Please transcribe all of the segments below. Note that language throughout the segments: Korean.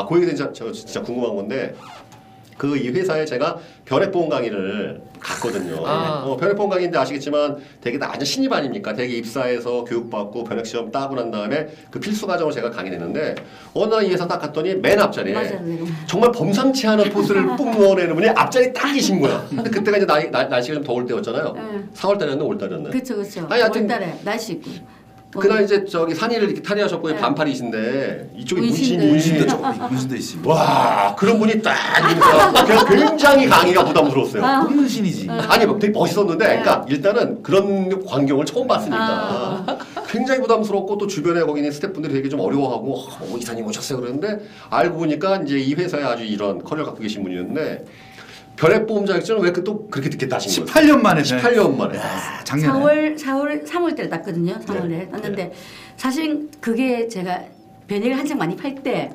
아, 그 얘기 진짜, 저 진짜 궁금한 건데 그 이 회사에 제가 변액보험 강의를 갔거든요. 아. 어, 변액보험 강의인데 아시겠지만 되게 완전 신입 아닙니까? 되게 입사해서 교육받고 변액 시험 따고 난 다음에 그 필수 과정을 제가 강의했는데 어느 날 이 회사 딱 갔더니 맨 앞자리에 맞아요. 네. 정말 범상치 않은 포스를 뿜 넣어내는 분이 앞자리에 딱 계신 거야. 근데 그때가 이제 날, 날, 날씨가 좀 더울 때였잖아요. 네. 4월 달이었나 5월 달이었나? 그쵸 그쵸. 아니, 하여튼 월달에 날씨 있고. 뭐, 그날 이제 저기 산이를 이렇게 탈의하셨고 네. 반팔이신데 이쪽에. 문신이 문신도 문신도 문신도 있습니다. 와 그런 분이 딱 있으니까 그냥 굉장히 강의가 부담스러웠어요. 아. 문신이지. 아니 뭐 되게 멋있었는데 네. 그러니까 일단은 그런 광경을 처음 봤으니까 아. 굉장히 부담스럽고 또 주변에 거기 있는 스태프분들이 되게 좀 어려워하고 어, 이사님 오셨어요 그러는데 알고 보니까 이제 이 회사에 아주 이런 커리어 갖고 계신 분이었는데 별의 보험 자격증을 왜 또 그렇게 듣게 따신 거예요? 18년 만에 18년 만에 야, 작년에. 4월 4월 3월 달에 땄거든요. 3월에 네. 땄는데 사실 그게 제가 변액을 한창 많이 팔 때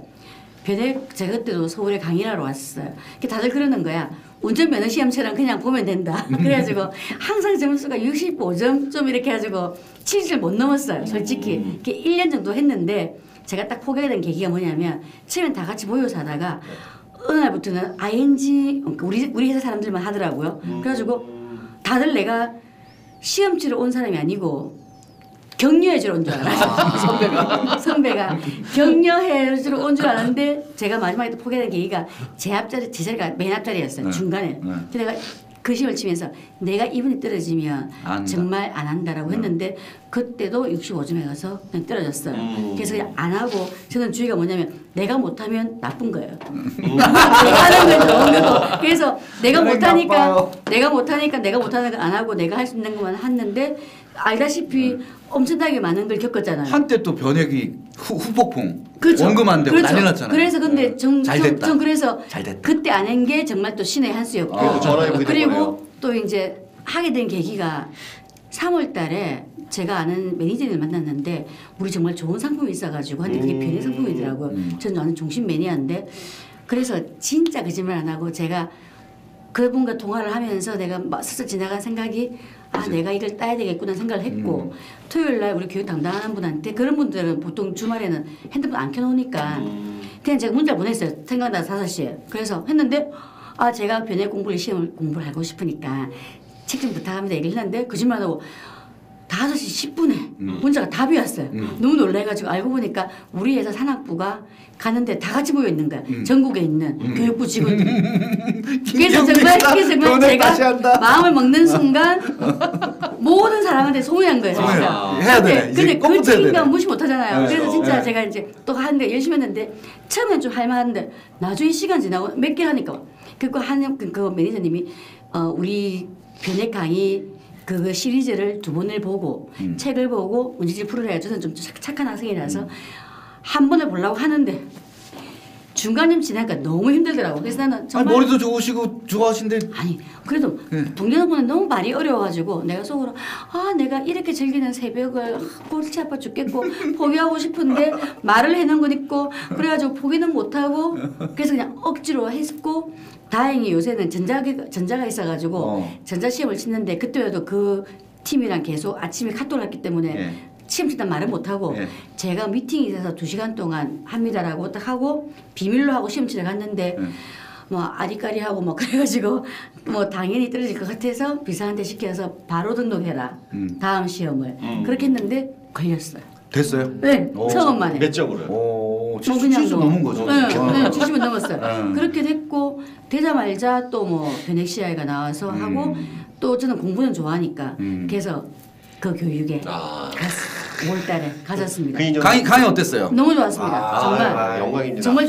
변액 제가 그때도 서울에 강의를 하러 왔어요. 다들 그러는 거야. 운전 면허 시험처럼 그냥 보면 된다. 그래가지고 항상 점수가 65점 좀 이렇게 해가지고 70을 못 넘었어요. 솔직히 이렇게 1년 정도 했는데 제가 딱 포기하게 된 계기가 뭐냐면 처음엔 다 같이 모여서 하다가 어느 날부터는 ING 그러니까 우리 우리 회사 사람들만 하더라고요. 그래가지고 다들 내가 시험 치러 온 사람이 아니고 격려해 주러 온 줄 알았어요. 선배가. 선배가 격려해 주러 온 줄 알았는데 제가 마지막에 또 포기하는 계기가 제 앞자리, 제 자리가 맨 앞자리였어요. 네. 중간에. 네. 내가 그 시험을 치면서 내가 이분이 떨어지면 안. 정말 안 한다라고 했는데 그때도 65점에 가서 그냥 떨어졌어요. 음. 그래서 그냥 안 하고 저는 주의가 뭐냐면 내가 못하면 나쁜 거예요. 내가 하는 건 좋은 거고. 그래서 내가 못하니까 나빠요. 내가 못하니까 내가 못하는 거안 하고 내가 할 수 있는 것만 했는데 알다시피 엄청나게 많은 걸 겪었잖아요. 한때 또 변액이 후, 후폭풍 그렇죠. 원금 안 되고 그렇죠. 난리 났잖아요. 그래서 근데 정, 잘 정, 됐다. 정 그래서 잘 됐다. 그때 안 한 게 정말 또 신의 한 수였고 그리고 전화해보게 된 거네요. 그리고 또 이제 하게 된 계기가 3월 달에 제가 아는 매니저를 만났는데 우리 정말 좋은 상품이 있어가지고 근데 그게 음. 변의 상품이더라고요. 음. 저는 아는 종신 매니아인데 그래서 진짜 거짓말 안 하고 제가 그분과 통화를 하면서 내가 막 스쳐 지나간 생각이 아 내가 이걸 따야 되겠구나 생각을 했고 음. 토요일 날 우리 교육 담당하는 분한테 그런 분들은 보통 주말에는 핸드폰 안 켜놓으니까 음. 그냥 제가 문자 보냈어요. 생각나 서 5시에. 그래서 했는데 아 제가 변액 공부를 시험을 공부를 하고 싶으니까 책 좀 부탁합니다 얘기를 했는데 거짓말 안 하고 5시 10분에 음. 문자가 답이 왔어요. 음. 너무 놀래가지고 알고 보니까 우리 회사 산학부가 가는데 다 같이 모여 있는 거야. 음. 전국에 있는 교육부 직원들이. 그래서 정말 그래서 정말 제가. 마음을 먹는 순간 모든 사람한테 소개한 거예요. 진짜. 해야 되네. 근데, 근데 꼭그 책임감. 무시 못 하잖아요. 네. 그래서 진짜 네. 제가 이제 또 하는데 열심히 했는데 처음엔 좀 할만한데 나중에 시간 지나고 몇 개 하니까 그거 하는 그, 그 매니저님이 어, 우리 변액 강의 그 시리즈를 두 번을 보고 음. 책을 보고 문제집 풀으라 저는 좀 착- 착한 학생이라서 한 번을 보려고 하는데 중간쯤 지나니까 너무 힘들더라고. 그래서 나는 아니, 정말 머리도 좋으시고 좋아하신데 아니 그래도 네. 동료분은 너무 말이 어려워가지고 내가 속으로 아 내가 이렇게 즐기는 새벽을 아, 골치 아파 죽겠고 포기하고 싶은데 말을 해놓은 건 있고 그래가지고 포기는 못하고 그래서 그냥 억지로 했고 다행히 요새는 전자가 전자가 있어가지고 어. 전자 시험을 치는데 그때도 그 팀이랑 계속 아침에 카톡을 했기 때문에 예. 시험 치다 말은 못하고 예. 제가 미팅이 있어서 두 시간 동안 합니다라고 딱 하고 비밀로 하고 시험 치러 갔는데 예. 뭐 아리까리하고 뭐 그래가지고 뭐 당연히 떨어질 것 같아서 비상한테 시켜서 바로 등록해라 음. 다음 시험을 음. 그렇게 했는데 걸렸어요. 됐어요? 네 오. 처음 만에. 몇 점으로요? 오, 뭐 그냥 70 뭐. 넘은 거죠. 네, 어. 네, 70은 넘었어요. 음. 그렇게 됐고 되자마자 또 뭐 변액 CI가 나와서 음. 하고 또 저는 공부는 좋아하니까 음. 그래서 그 교육에 아, 갔, 5월달에 가졌습니다. 그 인연 강의 강의 어땠어요? 너무 좋았습니다. 아, 정말 아, 영광입니다. 정말